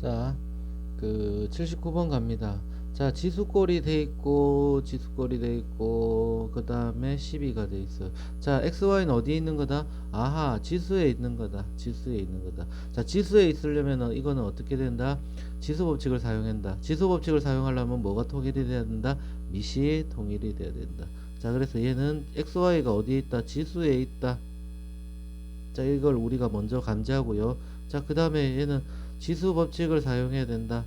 자, 그 79번 갑니다. 자, 지수꼴이 돼 있고 지수꼴이 돼 있고 그다음에 12가 돼 있어요. 자, xy는 어디에 있는 거다? 아하, 지수에 있는 거다. 지수에 있는 거다. 자, 지수에 있으려면 이거는 어떻게 된다? 지수 법칙을 사용한다. 지수 법칙을 사용하려면 뭐가 통일이 돼야 된다? 미시 통일이 돼야 된다. 자, 그래서 얘는 xy가 어디에 있다? 지수에 있다. 자, 이걸 우리가 먼저 감지하고요. 자, 그 다음에 얘는 지수 법칙을 사용해야 된다.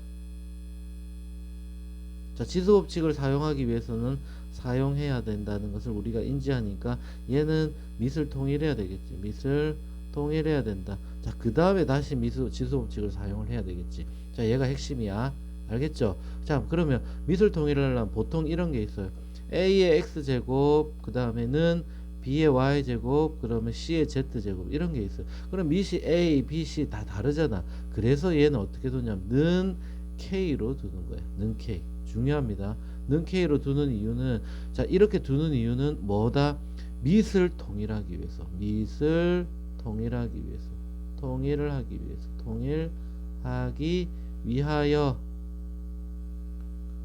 자, 지수 법칙을 사용하기 위해서는 사용해야 된다는 것을 우리가 인지하니까 얘는 밑을 통일해야 되겠지. 밑을 통일해야 된다. 자, 그 다음에 다시 미수, 지수 법칙을 사용을 해야 되겠지. 자, 얘가 핵심이야. 알겠죠? 자, 그러면 밑을 통일하려면 보통 이런 게 있어요. A의 X제곱, 그 다음에는 B의 Y제곱, 그러면 C의 Z제곱, 이런 게 있어요. 그럼 밑이 A, B, C 다 다르잖아. 그래서 얘는 어떻게 두냐면, 는 K로 두는 거예요. 는 K. 중요합니다. 는 K로 두는 이유는, 자, 이렇게 두는 이유는 뭐다? 밑을 통일하기 위해서. 밑을 통일하기 위해서. 통일을 하기 위해서. 통일하기 위하여.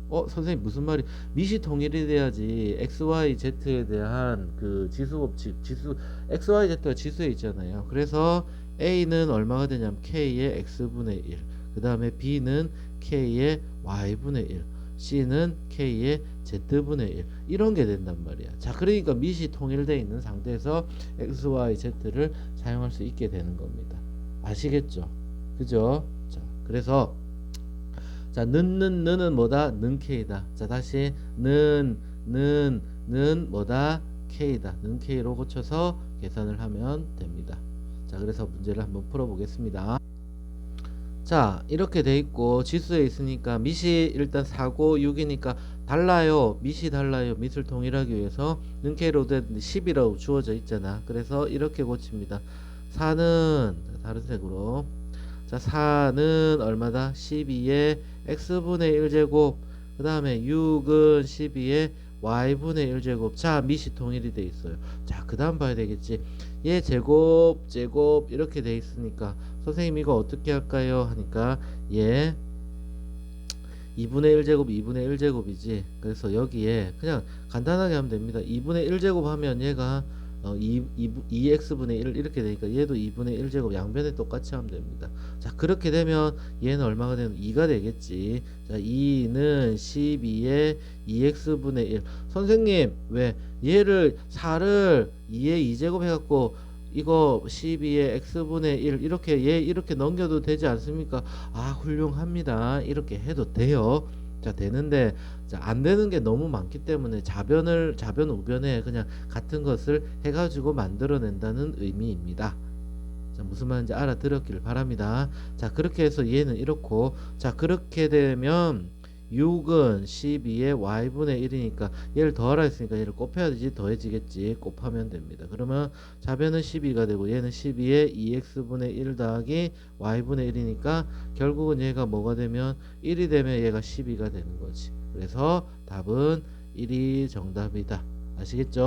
어, 선생님 무슨 말이 밑이 통일이 돼야지 x, y, z에 대한 그 지수 법칙, 지수 x, y, z가 지수에 있잖아요. 그래서 a는 얼마가 되냐면 k의 x분의 1. 그 다음에 b는 k의 y분의 1. c는 k의 z분의 1. 이런 게 된단 말이야. 자, 그러니까 밑이 통일되어 있는 상태에서 x, y, z를 사용할 수 있게 되는 겁니다. 아시겠죠? 그죠? 자, 그래서 자, 는, 는, 는은 뭐다? 는 K다. 자, 다시, 는, 는, 는 뭐다? K다. 는 K로 고쳐서 계산을 하면 됩니다. 자, 그래서 문제를 한번 풀어 보겠습니다. 자, 이렇게 돼 있고, 지수에 있으니까, 밑이 일단 4고 6이니까 달라요. 밑이 달라요. 밑을 통일하기 위해서 는 K로 된 10이라고 주어져 있잖아. 그래서 이렇게 고칩니다. 4는, 다른 색으로. 자, 4는 얼마다? 12의 x분의 1제곱. 그 다음에 6은 12의 y분의 1제곱. 자 밑이 통일이 돼 있어요. 자그 다음 봐야 되겠지. 얘 제곱 제곱 이렇게 돼 있으니까 선생님 이거 어떻게 할까요? 하니까 얘 2분의 1제곱 2분의 1제곱이지. 그래서 여기에 그냥 간단하게 하면 됩니다. 2분의 1제곱 하면 얘가 어, 2, 2, x 분의 1 이렇게 되니까 얘도 2분의 1제곱 양변에 똑같이 하면 됩니다. 자 그렇게 되면 얘는 얼마가 되면 2가 되겠지. 자 2는 12의 2x 분의 1. 선생님 왜 얘를 4를 2의 2제곱 해갖고 이거 12의 x분의 1 이렇게 얘 이렇게 넘겨도 되지 않습니까? 아 훌륭합니다. 이렇게 해도 돼요. 자 되는데 자, 안 되는 게 너무 많기 때문에 자변을 자변 우변에 그냥 같은 것을 해가지고 만들어낸다는 의미입니다. 자, 무슨 말인지 알아들었기를 바랍니다. 자, 그렇게 해서 얘는 이렇고, 자, 그렇게 되면 6은 12의 y분의 1이니까 얘를 더하라 했으니까 얘를 곱해야 되지 더해지겠지 곱하면 됩니다. 그러면 자변은 12가 되고 얘는 12의 2x분의 1 더하기 y분의 1이니까 결국은 얘가 뭐가 되면 1이 되면 얘가 12가 되는 거지. 그래서 답은 1이 정답이다. 아시겠죠?